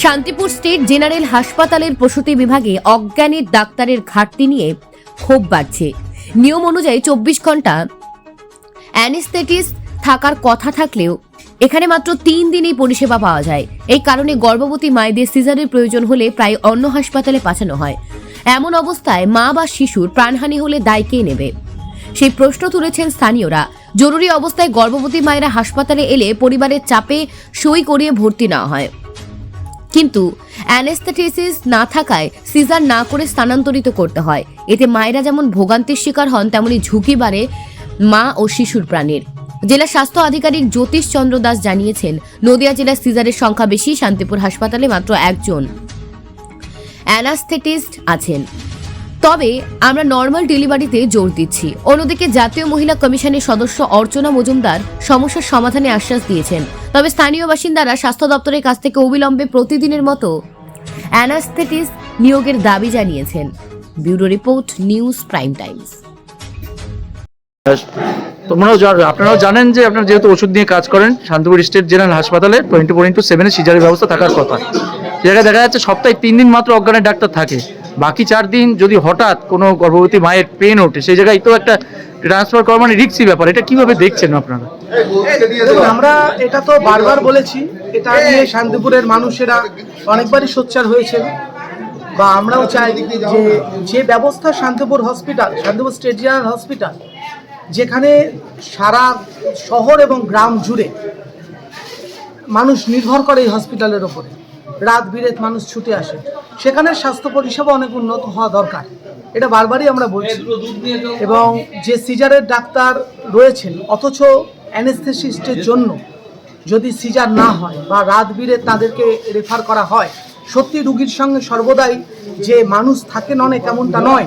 Shantipur state general হাসপাতালের প্রসূতি বিভাগে অজ্ঞানের ডাক্তারের ঘাটতি নিয়ে ক্ষোভ বাড়ছে। নিয়ম অনুযায়ী চব্বিশ ঘণ্টা অ্যানেস্থেটিস্ট থাকার কথা থাকলেও এখানে মাত্র তিন দিনই পরিষেবা পাওয়া যায়। এই কারণে গর্ভবতী মায়েদের সিজারের প্রয়োজন হলে প্রায় অন্য হাসপাতালে পাঠানো হয়। এমন অবস্থায় মা বা শিশুর প্রাণহানি হলে দায় কে নেবে? সেই প্রশ্ন তুলেছেন স্থানীয়রা। জরুরি অবস্থায় গর্ভবতী মায়েরা হাসপাতালে এলে পরিবারের চাপে সই করিয়ে ভর্তি নেওয়া হয়। কিন্তু অ্যানেস্থেটিসিস না থাকায় সিজার না করে স্থানান্তরিত করতে হয়। এতে মায়েরা যেমন ভোগান্তির শিকার হন, তেমনি ঝুঁকি বাড়ে মা ও শিশুর প্রাণের। জেলা স্বাস্থ্য আধিকারিক জ্যোতিষ চন্দ্র দাস জানিয়েছেন, নদিয়া জেলার সিজারের সংখ্যা বেশি, শান্তিপুর হাসপাতালে মাত্র একজন অ্যানাস্থেটিস্ট আছেন। তবে আমরা নর্মাল ডেলিভারিতে জোর দিচ্ছি। অন্যদিকে জাতীয় মহিলা কমিশনের সদস্য অর্চনা মজুমদার সমস্যার সমাধানে আশ্বাস দিয়েছেন। তবে স্থানীয় বাসিন্দারা স্বাস্থ্য দপ্তরের কাছ থেকে অবিলম্বে প্রতিদিনের মতো অ্যানাস্থেটিস্ট নিয়োগের দাবি জানিয়েছেন। Bureau report, news prime times. তোমরাও আপনারাও জানেন যে আপনারা যেহেতু ওষুধ নিয়ে কাজ করেন, শান্তিপুর স্টেট জেনারেল হাসপাতালে টোয়েন্টি ফোর ইন্টু সেভেনের সিজারের ব্যবস্থা থাকার কথা। জায়গায় দেখা যাচ্ছে সপ্তাহে তিন দিন মাত্র অজ্ঞানের ডাক্তার থাকে। বাকি চার দিন যদি হঠাৎ কোনো গর্ভবতী মায়ের পেন ওঠে, সেই জায়গায় তো একটা ট্রান্সফার করা মানে রিক্সি ব্যাপার। এটা কীভাবে দেখছেন আপনারা? আমরা এটা তো বারবার বলেছি, এটা নিয়ে শান্তিপুরের মানুষেরা অনেকবারই সোচ্চার হয়েছেন। বা আমরাও চাই যে যে ব্যবস্থা Shantipur hospital Shantipur state general hospital যেখানে সারা শহর এবং গ্রাম জুড়ে মানুষ নির্ভর করে এই হসপিটালের ওপরে। রাত বিরেত মানুষ ছুটে আসে। সেখানে স্বাস্থ্য পরিষেবা অনেক উন্নত হওয়া দরকার। এটা বারবারই আমরা বলছি। এবং যে সিজারের ডাক্তার রয়েছেন, অথচ অ্যানেস্থেসিস্টের জন্য যদি সিজার না হয় বা রাত বিরে তাদেরকে রেফার করা হয়, সত্যি রুগীর সঙ্গে সর্বদাই যে মানুষ থাকেন অনেক এমনটা নয়।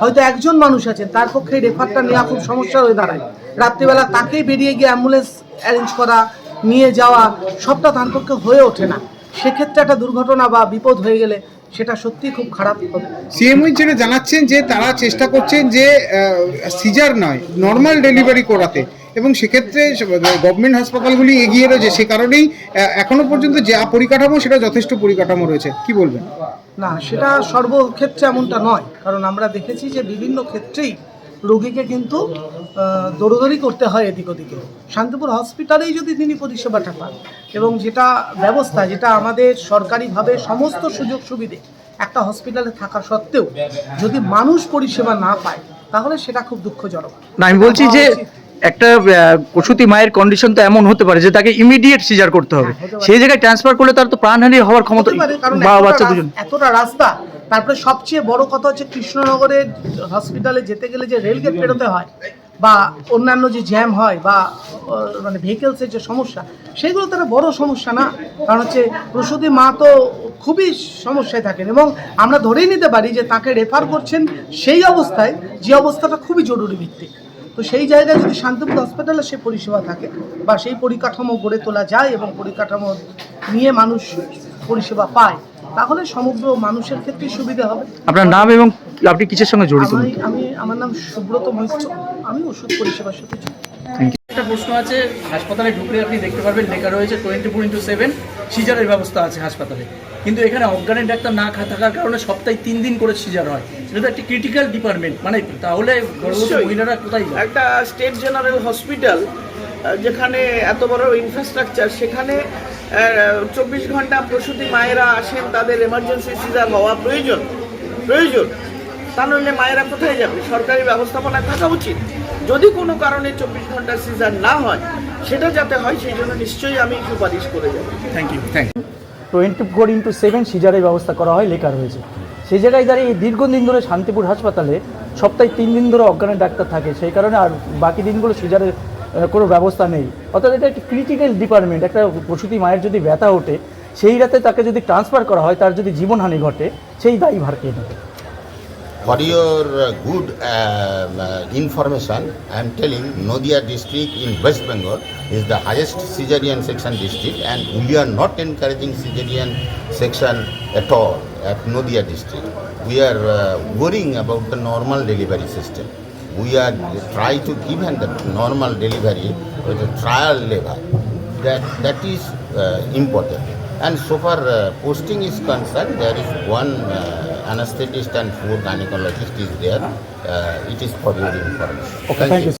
হয়তো একজন মানুষ আছেন, তার পক্ষে রেফারটা নেওয়া খুব সমস্যা হয়ে দাঁড়ায়। রাত্রিবেলা তাকেই বেরিয়ে গিয়ে অ্যাম্বুলেন্স অ্যারেঞ্জ করা, নিয়ে যাওয়া, সবটা তার পক্ষে হয়ে ওঠে না। সেক্ষেত্রে একটা দুর্ঘটনা বা বিপদ হয়ে গেলে সেটা সত্যি খুব খারাপ হবে। সিএমওই যেটা জানাচ্ছেন যে তারা চেষ্টা করছেন যে সিজার নয় নর্মাল ডেলিভারি করাতে। এবং সেক্ষেত্রে গভর্নমেন্ট হাসপাতালগুলি এগিয়ে রয়েছে সে কারণেই এখনও পর্যন্ত যা পরিকাঠামো সেটা যথেষ্ট পরিকাঠামো রয়েছে। কি বলবেন? না সেটা সর্বক্ষেত্রে এমনটা নয়। কারণ আমরা দেখেছি যে বিভিন্ন ক্ষেত্রেই রোগীকে কিন্তু দৌড়দৌড়ি করতে হয় এদিক ওদিকে। শান্তিপুর হসপিটালেই যদি তিনি পরিষেবাটা পান এবং যেটা ব্যবস্থা যেটা আমাদের সরকারিভাবে সমস্ত সুযোগ সুবিধে একটা হসপিটালে থাকা সত্ত্বেও যদি মানুষ পরিষেবা না পায় তাহলে সেটা খুব দুঃখজনক। না আমি বলছি যে একটা প্রসূতি মায়ের কন্ডিশন তো এমন হতে পারে যে তাকে ইমিডিয়েট সিজার করতে হবে। হ্যাঁ। সেই জায়গায় ট্রান্সফার করলে তার তো প্রাণহানি হওয়ার ক্ষমতা বাচ্চা দুজন। এতটা রাস্তা। তারপরে সবচেয়ে বড় কথা হচ্ছে কৃষ্ণনগরের হসপিটালে যেতে গেলে যে রেলগেট পেরোতে হয় বা অন্যান্য যে জ্যাম হয় বা মানে ভেহিকেলসের যে সমস্যা সেগুলো তারা বড় সমস্যা না? কারণ হচ্ছে প্রসূতি মা তো খুবই সমস্যায় থাকেন এবং আমরা ধরেই নিতে পারি যে তাকে রেফার করছেন সেই অবস্থায় যে অবস্থাটা খুবই জরুরি ভিত্তিক। তো সেই জায়গায় যদি শান্তিপুর হসপিটালে সে পরিষেবা থাকে বা সেই পরিকাঠামো গড়ে তোলা যায় এবং পরিকাঠামো নিয়ে মানুষ পরিষেবা পায় তাহলে সমগ্র মানুষের ক্ষেত্রে সুবিধা হবে। আপনার নাম এবং আপনি কিসের সঙ্গে জড়িত? আমি আমি আমার নাম সুব্রত মৈত্র। আমি ওষুধ পরিষেবার সাথে যুক্ত। একটা প্রশ্ন আছে হাসপাতালে ঢুকলে আপনি দেখতে পারবেন লেখা রয়েছে টোয়েন্টি ফোর ইন্টু সেভেন সিজারের ব্যবস্থা আছে হাসপাতালে। কিন্তু এখানে অজ্ঞানের ডাক্তার না থাকার কারণে সপ্তাহে তিন দিন করে সিজার হয়। এটা তো একটা ক্রিটিক্যাল ডিপার্টমেন্ট মানে তাহলে মহিলারা কোথায়? একটা স্টেট জেনারেল হসপিটাল যেখানে এত বড় ইনফ্রাস্ট্রাকচার সেখানে চব্বিশ ঘণ্টা প্রসূতি মায়েরা আসেন তাদের এমার্জেন্সি সিজার হওয়া প্রয়োজন। প্রয়োজন। তা নইলে মায়েরা কোথায় যাবে? সরকারি ব্যবস্থাপনা থাকা উচিত। যদি কোনো কারণে চব্বিশ ঘণ্টা সিজার না হয় সেটা যাতে হয় সেই জন্য নিশ্চয়ই আমি সুপারিশ করে যাব। Thank you thank you twenty four into seven সিজারের ব্যবস্থা করা হয় লেখা রয়েছে। সেই জায়গায় দাঁড়িয়ে এই দীর্ঘদিন ধরে শান্তিপুর হাসপাতালে সপ্তাহে তিন দিন ধরে অজ্ঞানের ডাক্তার থাকে সেই কারণে আর বাকি দিনগুলো সিজারের কোনো ব্যবস্থা নেই। অর্থাৎ এটা একটি ক্রিটিক্যাল ডিপার্টমেন্ট একটা প্রসূতি মায়ের যদি ব্যথা ওঠে সেই রাতে তাকে যদি ট্রান্সফার করা হয় তার যদি জীবনহানি ঘটে সেই দায়ী ভার কে নেবে For your uh, good um, uh, information, I am telling Nodia district in West Bengal is the highest cesarean section district and we are not encouraging cesarean section at all at Nodia district. We are uh, worrying about the normal delivery system. We are try to give him the normal delivery with a trial level. That, that is uh, important. And so far uh, posting is concerned, there is one uh, anesthetist and four gynecologists is there. Uh, it is for your information. Okay, thank you.